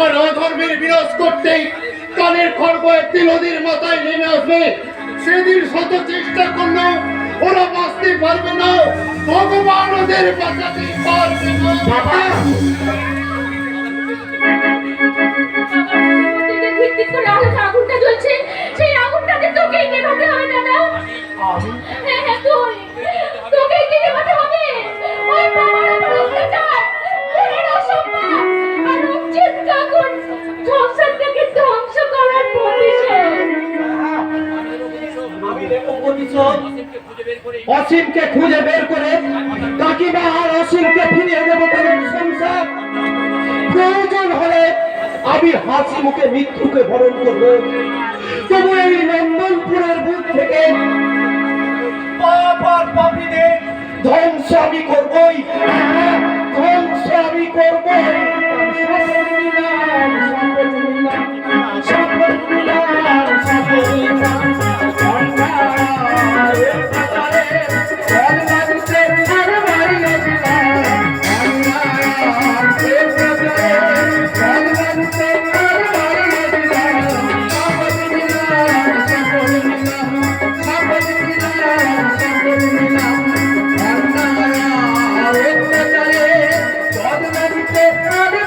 আর অধর্মের বিনাশ করতেই কানের খড়গ একটি নদীর মাথায় নেমে আসবে। সেদিন শত চেষ্টা করলেও ওরা বাঁচতে পারবে না। ভগবান ওদের বাঁচাতে পারবে না। আগুনটা জ্বলছে সেই আগুনটাকে তোকেই নেভাতে হবে দাদা তোকেই নেভাতে অসীমকে খুঁজে বের করে কাকিমা আর অসীমকে ফিরিয়ে দেবো তাদের সংসার প্রয়োজন হলে আমি হাসি মুখে মৃত্যুকে বরণ করব। তবু এই নন্দনপুরের বুক থেকে পাপ আর পাপীদের ধ্বংস আমি করবই।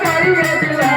மறுவிடத்தில்லா